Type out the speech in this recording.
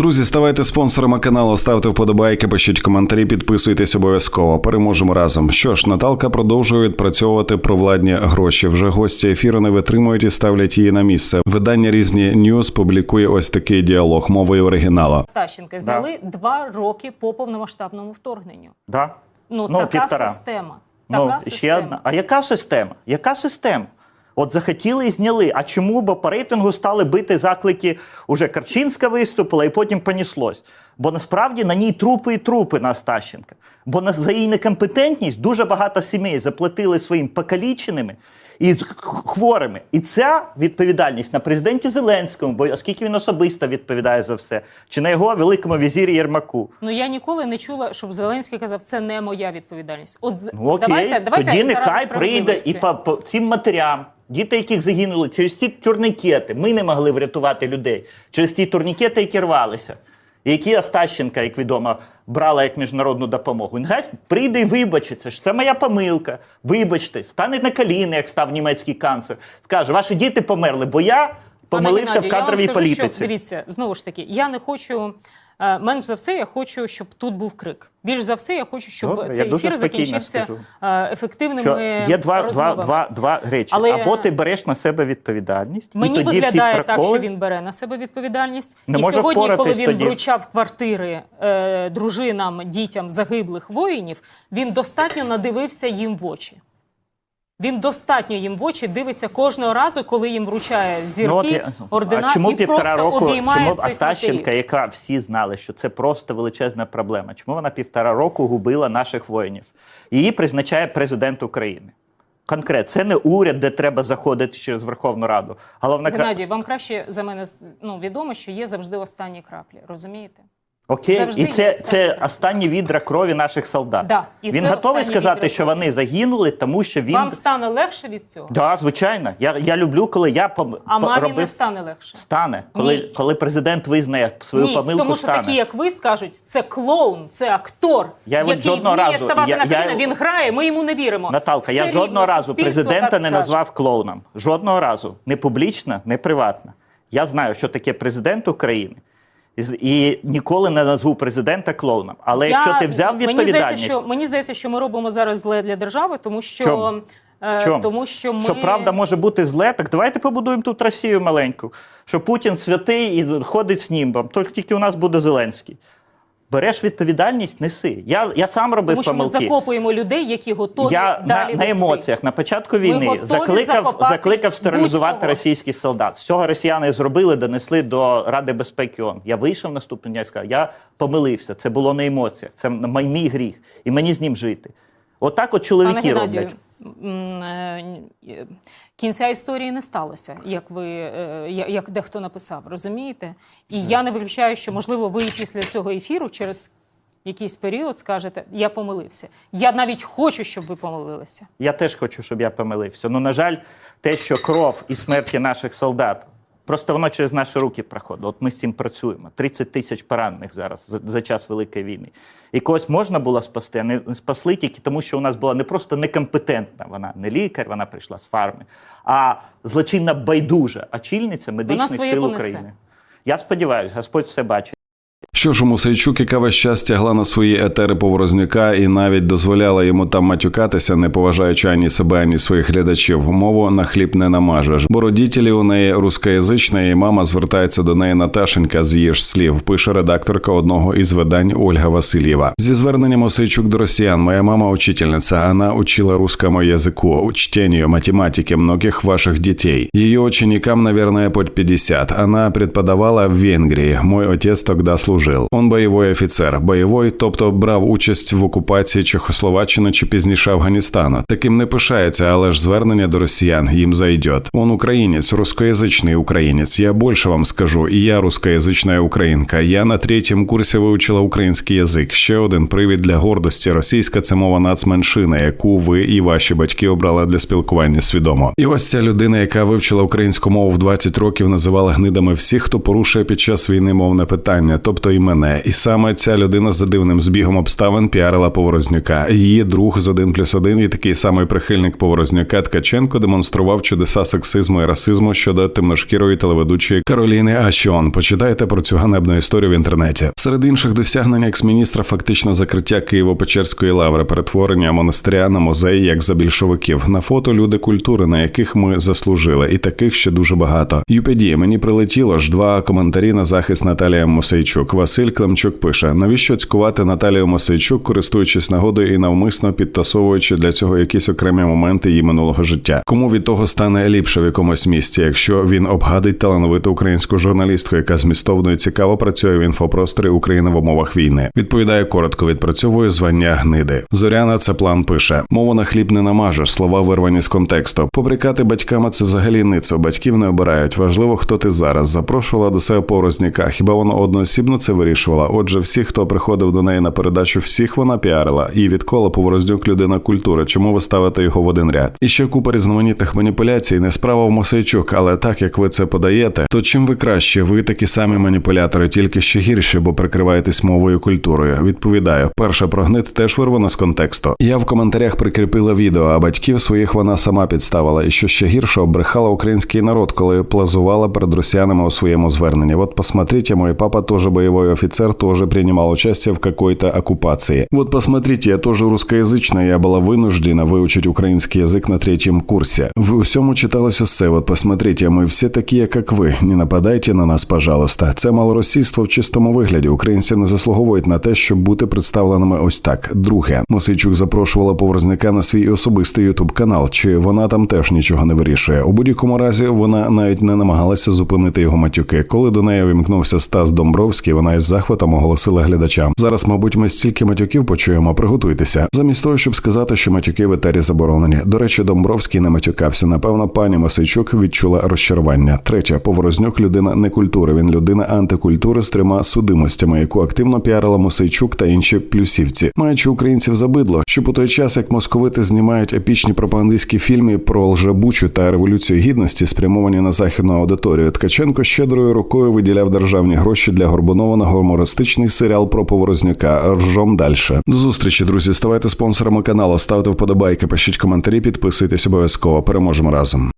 Друзі, ставайте спонсорами каналу, ставте вподобайки, пишіть коментарі, підписуйтесь обов'язково. Переможемо разом. Що ж, Наталка продовжує відпрацьовувати провладні гроші. Вже гості ефіру не витримують і ставлять її на місце. Видання різні Ньюс публікує ось такий діалог мовою оригіналу. Стащенки зняли два роки по повномасштабному вторгненню. Да? Ну, Ну, така півтора. система. Ну, Така ще одна. А яка система? Яка система? От захотіли і зняли. А чому? Бо по рейтингу стали бити заклики. Уже Карчинська виступила, і потім поніслось. Бо насправді на ній трупи і трупи на Стащенка. Бо за її некомпетентність дуже багато сімей заплатили своїм покаліченими і хворими. І ця відповідальність на президенті Зеленському, бо оскільки він особисто відповідає за все, чи на його великому візірі Єрмаку. Ну я ніколи не чула, щоб Зеленський казав, це не моя відповідальність. От Ну, окей, давайте, давайте тоді нехай прийде і по, по цим матерям, діти, яких загинули через ці турнікети. Ми не могли врятувати людей через ті турнікети, які рвалися. Які Остащенка, як відомо, брала як міжнародну допомогу. Нехай прийде і вибачиться, що це моя помилка. Вибачте, стане на коліни, як став німецький канцлер. Скаже, ваші діти померли, бо я помилився Геннадію, в кадровій я вам скажу, політиці. Що, дивіться, знову ж таки, я не хочу. Е, Менш за все, я хочу, щоб тут був крик. Більш за все, я хочу, щоб Добре, цей дуже ефір закінчився скажу. е, ефективними Що є два, два, два, два речі. Але- Або ти береш на себе відповідальність, Мені і тоді виглядає всі так, що він бере на себе відповідальність. Не і сьогодні, коли він тоді. вручав квартири е, дружинам, дітям загиблих воїнів, він достатньо надивився їм в очі. Він достатньо їм в очі дивиться кожного разу, коли їм вручає зірки, Ну, от ордена а чому і півтора просто року, обіймає чому цих Астащенка, матерів. яка всі знали, що це просто величезна проблема? Чому вона півтора року губила наших воїнів? Її призначає президент України. Конкретно, це не уряд, де треба заходити через Верховну Раду. Головна Геннадій, вам краще за мене ну, відомо, що є завжди останні краплі. Розумієте? Окей, завжди і це, це останні відра крові наших солдат. Да, і він це готовий сказати, відра що вони загинули, тому що він. Вам стане легше від цього, Да, звичайно. Я, я люблю, коли я пом... а по- мамі робив... не стане легше. Стане, коли, Ні. коли президент визнає свою Ні, помилку. тому що стане. такі, як ви, скажуть, це клоун, це актор, Я який жодного вміє разу- ставати я- на коліна. я- Він грає, ми йому не віримо. Наталка, я жодного разу президента не назвав клоуном. Жодного разу. Не публічно, не приватно. Я знаю, що таке президент України. І ніколи не назву президента клоуном. Але Я- якщо ти взяв мені здається, що мені здається, що ми робимо зараз зле для держави, тому що чому? е, В чому? тому що ми що правда може бути зле, так давайте побудуємо тут Росію маленьку. Що Путін святий і ходить з німбом, тільки у нас буде Зеленський. Береш відповідальність, неси. Я, я сам робив тому що ми закопуємо людей, які готові Я на, далі на вести. емоціях на початку війни закликав, закликав стерилізувати будь-кого. російських солдат. З цього росіяни зробили, донесли до Ради безпеки ООН. Я вийшов наступного дня і сказав, я помилився. Це було на емоціях, це мій, гріх, і мені з ним жити. Отак от Пане чоловіки роблять. Е, е, кінця історії не сталося, як ви е, як дехто написав, розумієте? І я не виключаю, що можливо ви після цього ефіру через якийсь період скажете, я помилився. Я навіть хочу, щоб ви помилилися. Я теж хочу, щоб я помилився. Ну, на жаль, те, що кров і смерті наших солдат, просто воно через наші руки проходить. От ми з цим працюємо. 30 тисяч поранених зараз за, за час Великої війни. І когось можна було спасти, а не спасли тільки тому, що у нас була не просто некомпетентна, вона не лікар, вона прийшла з фарми, а злочинна байдужа очільниця медичних сил. України. Я сподіваюся, Господь все бачить. Що ж у Мусейчук, яка весь час тягла на свої етери Поворозняка і навіть дозволяла йому там матюкатися, не поважаючи ані себе, ані своїх глядачів. Мову на хліб не намажеш. Бо родителі у неї рускоязична, і мама звертається до неї Наташенька з її ж слів. Пише редакторка одного із видань Ольга Васильєва. Зі зверненням Мусейчук до росіян. Моя мама учительница. Она учила русскому языку, чтению, математике многих ваших детей. Ее ученикам, наверное, под 50. Она преподавала в Венгрії. Мой отец тогда служив. Он бойовий офіцер, бойовий, тобто брав участь в окупації Чехословаччини чи пізніше Афганістану. Таким не пишається, але ж звернення до росіян їм зайдет. Он українець, русскоязичний українець. Я більше вам скажу, і я русскоязична українка. Я на третьому курсі вивчила український язик. Ще один привід для гордості. Російська це мова нацменшини, яку ви і ваші батьки обрали для спілкування свідомо. І ось ця людина, яка вивчила українську мову в 20 років, називала гнидами всіх, хто порушує під час війни мовне питання, тобто і мене. І саме ця людина за дивним збігом обставин піарила Поворознюка. Її друг з 1 плюс 1 і такий самий прихильник Поворознюка Ткаченко демонстрував чудеса сексизму і расизму щодо темношкірої телеведучої Кароліни Ашіон. Почитайте про цю ганебну історію в інтернеті. Серед інших досягнень екс-міністра фактично закриття Києво-Печерської лаври, перетворення монастиря на музей як за більшовиків. На фото люди культури, на яких ми заслужили, і таких ще дуже багато. UPD, мені прилетіло ж два коментарі на захист Наталія Мосейчук. Василь Климчук пише: навіщо цькувати Наталію Мосейчук, користуючись нагодою і навмисно підтасовуючи для цього якісь окремі моменти її минулого життя? Кому від того стане ліпше в якомусь місці, якщо він обгадить талановиту українську журналістку, яка змістовно і цікаво працює в інфопросторі України в умовах війни? Відповідає коротко, відпрацьовує звання гниди. Зоряна це план пише: мова на хліб не намажеш, слова вирвані з контексту. Поприкати батьками це взагалі ницо. Батьків не обирають. Важливо, хто ти зараз. Запрошувала до себе поврозняка. Хіба вона одноосібно це вирішувала? Отже, всі, хто приходив до неї на передачу, всіх вона піарила. І відколи поворознюк людина культури. Чому ви ставите його в один ряд? І ще купа різноманітних маніпуляцій. Не справа в Мосейчук, але так як ви це подаєте, то чим ви краще? Ви такі самі маніпулятори, тільки ще гірші, бо прикриваєтесь мовою культурою. Відповідаю, перше про гнит теж вирвано з контексту. Я в коментарях прикріпила відео, а батьків своїх вона сама підставила. І що ще гірше, обрехала український народ, коли плазувала перед росіянами у своєму зверненні. Вот посмотрите, мой папа тоже боевой офицер, тоже принимал участие в какой-то оккупации. Вот посмотрите, я тоже русскоязычная, я была вынуждена выучить украинский язык на третьем курсе. В усьому читалось усе. Вот посмотрите, ми всі такі, як ви. Не нападайте на нас, пожалуйста. Це малоросійство в чистому вигляді. Українці не заслуговують на те, щоб бути представленими ось так. Друге, Мосейчук запрошувала поворозника на свій особистий ютуб канал. Чи вона там теж нічого не вирішує? У будь-якому разі вона навіть не намагалася зупинити його матюки. Коли до неї вімкнувся Стас Домбровський, вона із захватом оголосила глядачам. Зараз, мабуть, ми стільки матюків почуємо. Приготуйтеся. Замість того, щоб сказати, що матюки в етері заборонені. До речі, Домбровський не матюкався. Напевно, пані Мосейчук відчула розчарування. Третє, поворознюк людина не культури. Він людина антикультури з трьома судимостями, яку активно піарила Мосейчук та інші плюсівці, маючи українців забидло, щоб у той час, як московити знімають епічні пропагандистські фільми про лжебучу та революцію гідності, спрямовані на західну аудиторію, Ткаченко щедрою рукою виділяв державні гроші для Горбунова на гумористичний серіал про поворознюка. Ржом дальше. До зустрічі, друзі. Ставайте спонсорами каналу, ставте вподобайки, пишіть коментарі, підписуйтесь обов'язково. Переможемо разом.